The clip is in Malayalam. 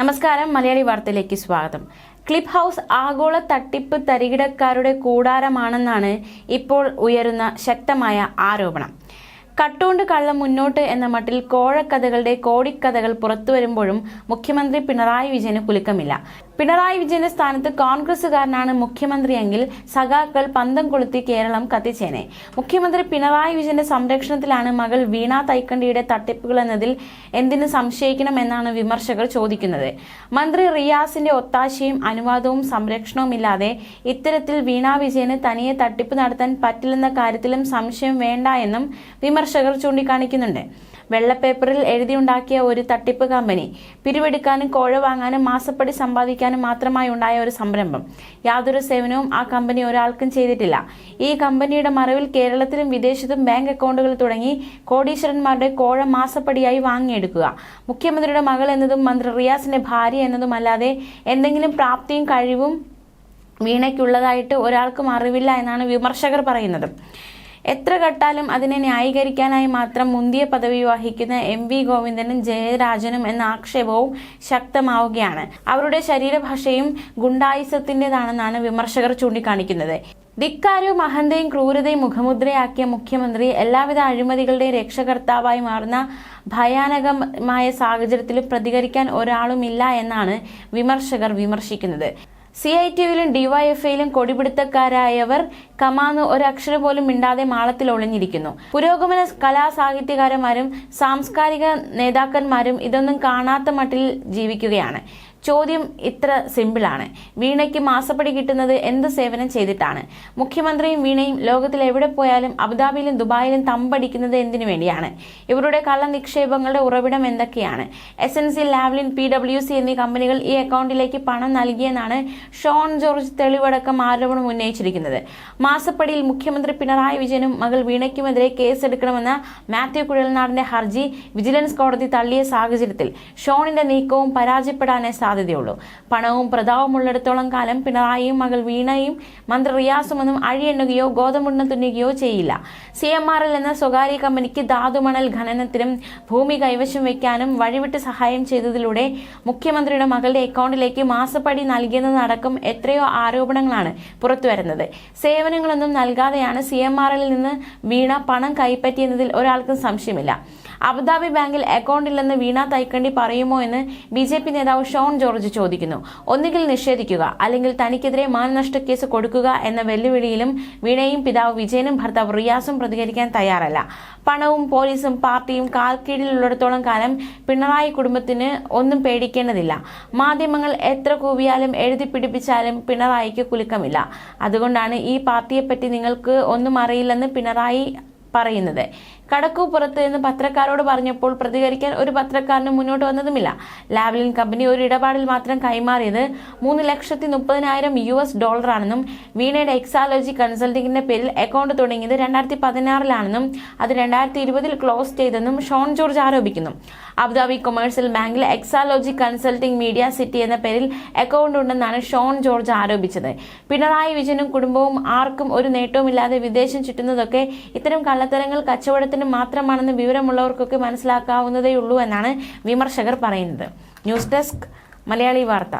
നമസ്കാരം മലയാളി വാർത്തയിലേക്ക് സ്വാഗതം. ക്ലിപ്പ് ഹൗസ് ആഗോള തട്ടിപ്പ് തരികിടക്കാരുടെ കൂടാരമാണെന്നാണ് ഇപ്പോൾ ഉയരുന്ന ശക്തമായ ആരോപണം. കട്ടുകൊണ്ട് കള്ളം മുന്നോട്ട് എന്ന മട്ടിൽ കോഴക്കഥകളുടെ കോടിക്കഥകൾ പുറത്തുവരുമ്പോഴും മുഖ്യമന്ത്രി പിണറായി വിജയന് കുലുക്കമില്ല. പിണറായി വിജയന്റെ സ്ഥാനത്ത് കോൺഗ്രസുകാരനാണ് മുഖ്യമന്ത്രിയെങ്കിൽ സഖാക്കൾ പന്തം കൊളുത്തി കേരളം കത്തിച്ചേനെ. മുഖ്യമന്ത്രി പിണറായി വിജയന്റെ സംരക്ഷണത്തിലാണ് മകൾ വീണ തൈക്കണ്ടിയുടെ തട്ടിപ്പുകൾ എന്നതിൽ എന്തിന് സംശയിക്കണം എന്നാണ് വിമർശകർ ചോദിക്കുന്നത്. മന്ത്രി റിയാസിന്റെ ഒത്താശയും അനുവാദവും സംരക്ഷണവും ഇല്ലാതെ ഇത്തരത്തിൽ വീണ വിജയന് തനിയെ തട്ടിപ്പ് നടത്താൻ പറ്റില്ലെന്ന കാര്യത്തിലും സംശയം വേണ്ട എന്നും വിമർശകർ ചൂണ്ടിക്കാണിക്കുന്നുണ്ട്. വെള്ളപ്പേപ്പറിൽ എഴുതിയുണ്ടാക്കിയ ഒരു തട്ടിപ്പ് കമ്പനി. പിരിവെടുക്കാനും കോഴ വാങ്ങാനും മാസപ്പടി സമ്പാദിക്കാനും മാത്രമായി ഉണ്ടായ ഒരു സംരംഭം. യാതൊരു സേവനവും ആ കമ്പനി ഒരാൾക്കും ചെയ്തിട്ടില്ല. ഈ കമ്പനിയുടെ മറവിൽ കേരളത്തിലും വിദേശത്തും ബാങ്ക് അക്കൗണ്ടുകൾ തുടങ്ങി കോടീശ്വരന്മാരുടെ കോഴ മാസപ്പടിയായി വാങ്ങിയെടുക്കുക. മുഖ്യമന്ത്രിയുടെ മകൾ എന്നതും മന്ത്രി റിയാസിന്റെ ഭാര്യ എന്നതുമല്ലാതെ എന്തെങ്കിലും പ്രാപ്തിയും കഴിവും വീണയ്ക്കുള്ളതായിട്ട് ഒരാൾക്കും അറിവില്ല എന്നാണ് വിമർശകർ പറയുന്നത്. എത്ര കട്ടാലും അതിനെ ന്യായീകരിക്കാനായി മാത്രം മുന്തിയ പദവി വഹിക്കുന്ന എം വി ഗോവിന്ദനും ജയരാജനും എന്ന ആക്ഷേപവും ശക്തമാവുകയാണ്. അവരുടെ ശരീരഭാഷയും ഗുണ്ടായിസത്തിന്റെതാണെന്നാണ് വിമർശകർ ചൂണ്ടിക്കാണിക്കുന്നത്. ധിക്കാരവും അഹന്തയും ക്രൂരതയും മുഖമുദ്രയാക്കിയ മുഖ്യമന്ത്രി എല്ലാവിധ അഴിമതികളുടെയും രക്ഷകർത്താവായി മാറുന്ന ഭയാനകമായ സാഹചര്യത്തിലും പ്രതികരിക്കാൻ ഒരാളുമില്ല എന്നാണ് വിമർശകർ വിമർശിക്കുന്നത്. സി ഐ ടിയുവിലും ഡിവൈഎഫ്ഐയിലും കൊടിപിടുത്തക്കാരായവർ കമാന്ന് ഒരക്ഷരം പോലും മിണ്ടാതെ മാളത്തിൽ ഒളിഞ്ഞിരിക്കുന്നു. പുരോഗമന കലാസാഹിത്യകാരന്മാരും സാംസ്കാരിക നേതാക്കന്മാരും ഇതൊന്നും കാണാത്ത മട്ടിൽ ജീവിക്കുകയാണ്. ചോദ്യം ഇത്ര സിമ്പിളാണ്. വീണയ്ക്ക് മാസപ്പടി കിട്ടുന്നത് എന്ത് സേവനം ചെയ്തിട്ടാണ്? മുഖ്യമന്ത്രിയും വീണയും ലോകത്തിൽ എവിടെ പോയാലും അബുദാബിയിലും ദുബായിലും തമ്പടിക്കുന്നത് എന്തിനു വേണ്ടിയാണ്? ഇവരുടെ കള്ള നിക്ഷേപങ്ങളുടെ ഉറവിടം എന്തൊക്കെയാണ്? S N C Lavalin P W C എന്നീ കമ്പനികൾ ഈ അക്കൗണ്ടിലേക്ക് പണം നൽകിയെന്നാണ് ഷോൺ ജോർജ് തെളിവടക്കം ആരോപണം ഉന്നയിച്ചിരിക്കുന്നത്. മാസപ്പടിയിൽ മുഖ്യമന്ത്രി പിണറായി വിജയനും മകൾ വീണയ്ക്കുമെതിരെ കേസെടുക്കണമെന്ന മാത്യു കുഴൽനാടിന്റെ ഹർജി വിജിലൻസ് കോടതി തള്ളിയ സാഹചര്യത്തിൽ ഷോണിന്റെ നീക്കവും പരാജയപ്പെടാനേ സാധ്യതയുള്ളൂ. പണവും പ്രതാവും ഉള്ളിടത്തോളം കാലം പിണറായിയും മകൾ വീണയും മന്ത്രി റിയാസുമൊന്നും അഴിയെണ്ണുകയോ ഗോതമ്പുണ്ണ തുന്നുകയോ ചെയ്യില്ല. സി എം ആർ എൽ എന്ന സ്വകാര്യ കമ്പനിക്ക് ധാതുമണൽ ഖനനത്തിനും ഭൂമി കൈവശം വയ്ക്കാനും വഴിവിട്ട് സഹായം ചെയ്തതിലൂടെ മുഖ്യമന്ത്രിയുടെ മകളുടെ അക്കൗണ്ടിലേക്ക് മാസപ്പടി നൽകിയെന്നതടക്കം എത്രയോ ആരോപണങ്ങളാണ് പുറത്തുവരുന്നത്. സേവനങ്ങളൊന്നും നൽകാതെയാണ് സി എം എല്ലിൽ നിന്ന് വീണ പണം കൈപ്പറ്റിയെന്നതിൽ ഒരാൾക്കും സംശയമില്ല. അബുദാബി ബാങ്കിൽ അക്കൗണ്ട് ഇല്ലെന്ന് വീണ തൈക്കണ്ടി പറയുമോ എന്ന് ബി ജെ പി നേതാവ് ഷോൺ ജോർജ് ചോദിക്കുന്നു. ഒന്നുകിൽ നിഷേധിക്കുക അല്ലെങ്കിൽ തനിക്കെതിരെ മാനനഷ്ട കേസ് കൊടുക്കുക എന്ന വെല്ലുവിളിയിലും വീണയും പിതാവ് വിജയനും ഭർത്താവ് റിയാസും പ്രതികരിക്കാൻ തയ്യാറല്ല. പണവും പോലീസും പാർട്ടിയും കാൽക്കീഴിലുള്ളിടത്തോളം കാലം പിണറായി കുടുംബത്തിന് ഒന്നും പേടിക്കേണ്ടതില്ല. മാധ്യമങ്ങൾ എത്ര കൂവിയാലും എഴുതി പിടിപ്പിച്ചാലും പിണറായിക്ക് കുലുക്കമില്ല. അതുകൊണ്ടാണ് ഈ പാർട്ടിയെപ്പറ്റി നിങ്ങൾക്ക് ഒന്നും അറിയില്ലെന്ന് പിണറായി പറയുന്നത്. കടക്കുപുറത്ത് എന്ന് പത്രക്കാരോട് പറഞ്ഞപ്പോൾ പ്രതികരിക്കാൻ ഒരു പത്രക്കാരനും മുന്നോട്ട് വന്നതുമില്ല. ലാവ്ലിൻ കമ്പനി ഒരു ഇടപാടിൽ മാത്രം കൈമാറിയത് മൂന്ന് ലക്ഷത്തി മുപ്പതിനായിരം യു എസ് ഡോളറാണെന്നും വീണയുടെ എക്സാലോജി കൺസൾട്ടിങ്ങിന്റെ പേരിൽ അക്കൗണ്ട് തുടങ്ങിയത് രണ്ടായിരത്തി പതിനാറിലാണെന്നും അത് രണ്ടായിരത്തി ഇരുപതിൽ ക്ലോസ് ചെയ്തെന്നും ഷോൺ ജോർജ് ആരോപിക്കുന്നു. അബുദാബി കൊമേഴ്സ്യൽ ബാങ്കിൽ എക്സാലോജി കൺസൾട്ടിംഗ് മീഡിയ സിറ്റി എന്ന പേരിൽ അക്കൗണ്ട് ഉണ്ടെന്നാണ് ഷോൺ ജോർജ് ആരോപിച്ചത്. പിണറായി വിജയനും കുടുംബവും ആർക്കും ഒരു നേട്ടവുമില്ലാതെ വിദേശം ചുറ്റുന്നതൊക്കെ ഇത്തരം കള്ളത്തരങ്ങൾ കച്ചവടത്തിന് മാത്രമാണെന്ന് വിവരമുള്ളവർക്കൊക്കെ മനസ്സിലാക്കാവുന്നതേയുള്ളൂ എന്നാണ് വിമർശകർ പറയുന്നത്. ന്യൂസ് ഡെസ്ക് മലയാളി വാർത്ത.